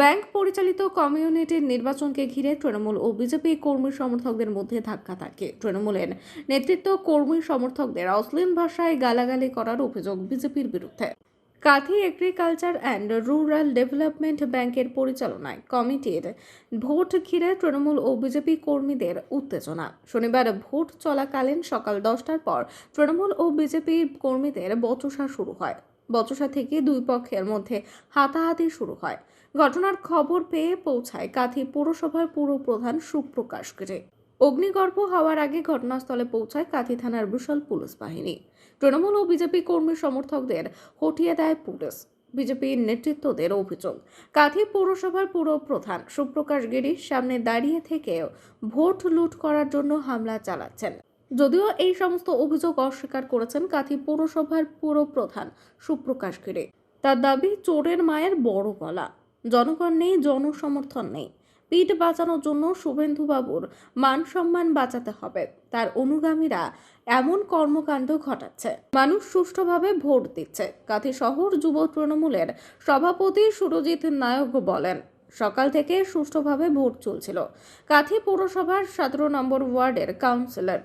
Bank পরিচালিত কমিউনিটির নির্বাচনকে ঘিরে তৃণমূল ও বিজেপি কর্মী সমর্থকদের মধ্যে ধাক্কা থাকে তৃণমূলের নেতৃত্ব কর্মী সমর্থকদের অশ্লীল ভাষায় গালাগালি করার অভিযোগ বিজেপির বিরুদ্ধে। Kanthi agriculture and rural development ব্যাংকের পরিচালনায় কমিটির ভোট ঘিরে তৃণমূল ও বিজেপি কর্মীদের উত্তেজনা। শনিবার ভোট চলাকালীন সকাল দশটার পর তৃণমূল ও বিজেপি কর্মীদের বচসা শুরু হয়। বচসা থেকে দুই পক্ষের মধ্যে হাতাহাতি শুরু হয়। ঘটনার খবর পেয়ে পৌঁছায় কাথি পৌরসভার পুর প্রধান সুপ্রকাশ গিরে। অগ্নিগর্ভ হওয়ার আগে ঘটনাস্থলে পৌঁছায় কাথি থানার বিশাল পুলিশ বাহিনী। তৃণমূল ও বিজেপি কর্মী সমর্থকদের হটিয়ে দেয় পুলিশ। বিজেপির নেতৃত্বদের অভিযোগ, কাথি পৌরসভার পুর প্রধান সুপ্রকাশ গিরির সামনে দাঁড়িয়ে থেকেও ভোট লুট করার জন্য হামলা চালাচ্ছেন। যদিও এই সমস্ত অভিযোগ অস্বীকার করেছেন কাথি পৌরসভার পুর প্রধান সুপ্রকাশ গিরে। তার দাবি, চোরের মায়ের বড় গলা। জনগণ নেই, জনসমর্থন নেই। পিঠ বাঁচানোর জন্য শুভেন্দুবাবুর মান সম্মান বাঁচাতে হবে। তার অনুগামীরা এমন কর্মকাণ্ড ঘটাচ্ছে। মানুষ সুষ্ঠুভাবে ভোট দিচ্ছে। কাথি শহর যুব তৃণমূলের সভাপতি সুরজিৎ নায়ক বলেন, সকাল থেকে সুষ্ঠুভাবে ভোট চলছিল। কাথি পৌরসভার সতেরো নম্বর ওয়ার্ডের কাউন্সিলর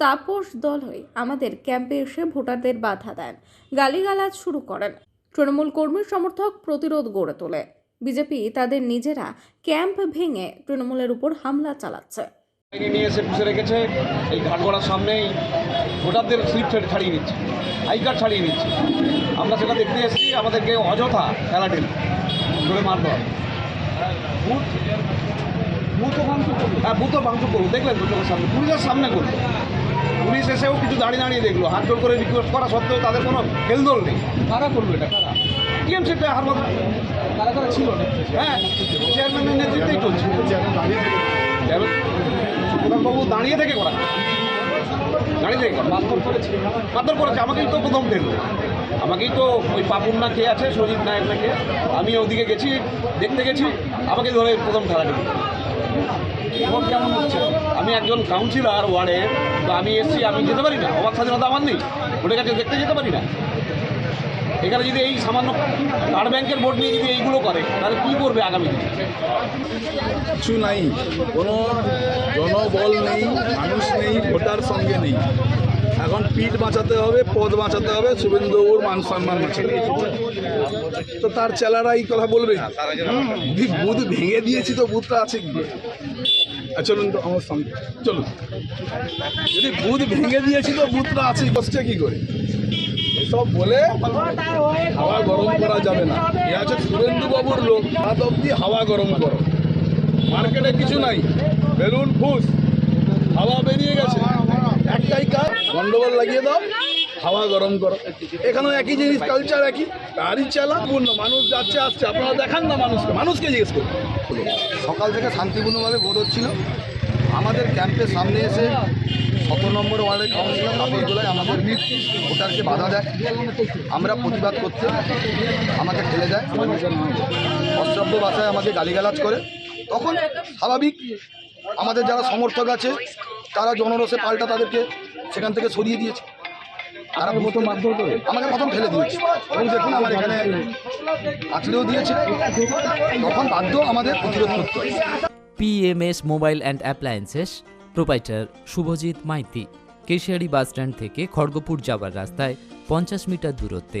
তাপস দল দলই আমাদের ক্যাম্পে এসে ভোটারদের বাধা দেন। গালিগালাজ শুরু করেন। তৃণমূল কর্মী সমর্থক প্রতিরোধ গড়ে তোলে। বিজেপি তাদের নিজেরা ক্যাম্প ভেঙে তৃণমূলের উপর হামলা চালাচ্ছে। নিয়ে এসে পুষে রেখেছে। এই ঘাটগড়ার সামনেই ভোটারদের স্লিপ ছাড়িয়ে নিচ্ছে। আই কার্ড ছাড়িয়ে নিচ্ছে। আমরা সেটা দেখতে এসেছি। আমাদেরকে অযথা খেলাটেল ধরে মারতে হবে। বুথ বুথও ভাঙচুর করল হ্যাঁ বুথও ভাঙচুর করল দেখলেন তো সামনে। পুলিশের সামনে করল পুলিশ এসেও কিছু দাঁড়িয়ে দাঁড়িয়ে দেখল। হাত জোর করে রিকোয়েস্ট করা সত্ত্বেও তাদের কোনো হেলদোল নেই। কারা করল এটা? কারা? টিএমসিটা হারবাদ কারা কারা ছিল? হ্যাঁ চেয়ারম্যানের নেতৃত্বেই চলছে। প্রধানবাবু দাঁড়িয়ে থেকে করা। দাঁড়িয়ে থেকে মারধর করেছে মারধর করেছে। আমাকেই তো প্রথম দেখল। আমাকেই তো ওই পাপুর না খেয়ে আছে সজিত নায়ক না খেয়ে। আমি ওদিকে গেছি দেখতে গেছি। আমাকে ধরে প্রথম খেলা দিল। কেমন আমি একজন কাউন্সিলর ওয়ার্ডে, তো আমি এসছি, আমি যেতে পারি না। অবাক স্বাধীনতা আমার নেই। ওটা কাছে দেখতে যেতে পারি না। এখানে যদি এই সামান্য কার্ড ব্যাংকের বোর্ড নিয়ে যদি এইগুলো করে, তাহলে কী করবে আগামী দিনে? কিছু নাই। কোনো জনবল নেই, মানুষ নেই, ভোটার সঙ্গে নেই। এখন পিঠ বাঁচাতে হবে, পদ বাঁচাতে হবে, শুভেন্দুবাবুর মান সম্মান বাঁচাতে। তো তার চেলারা এই কথা বলবে? বুথ ভেঙে দিয়েছি তো বুথটা আছে কি? চলুন তো আমার সঙ্গে। চলুন। যদি বুথ ভেঙে দিয়েছি তো বুথটা আছে বসছে কি করে? এসব বলে হাওয়া গরম করা যাবে না। এ আছে সুরেন্দ্র বাবুর লোক, রাত অব্দি হাওয়া গরম করো। মার্কেটে কিছু নাই। বেলুন ফুস। হাওয়া বেরিয়ে গেছে। একটাই কাজ, গন্ডগোল লাগিয়ে দাও, হাওয়া গরম করো। এখানেও একই জিনিস কালচার একই গাড়ি চালা। পূর্ণ, মানুষ যাচ্ছে, আসছে। আপনারা দেখান না মানুষকে মানুষকে জিজ্ঞেস করুন। সকাল থেকে শান্তিপূর্ণভাবে ভোট হচ্ছিল। আমাদের ক্যাম্পের সামনে এসে সতেরো নম্বর ওয়ার্ডের কাউন্সিলর কাপড়গুলোয় আমাদের ভোটারকে বাধা দেয়। আমরা প্রতিবাদ করতে আমাকে ঠেলে দেয়। অশ্রাব্য ভাষায় আমাকে গালিগালাজ করে। তখন স্বাভাবিক আমাদের যারা সমর্থক আছে তারা জনরসে পাল্টা তাদেরকে সেখান থেকে সরিয়ে দিয়েছে। তারা প্রথম মারধর করে আমাকে প্রথম ঠেলে দিয়েছে। এবং দেখুন আমার এখানে আছড়েও দিয়েছে। তখন বাধ্য আমাদের প্রতিরোধ করতে PMS mobile and appliances proprietor Subhajit Maity Keshiary bus stand থেকে খড়গপুর যাওয়ার রাস্তায় পঞ্চাশ মিটার দূরত্বে।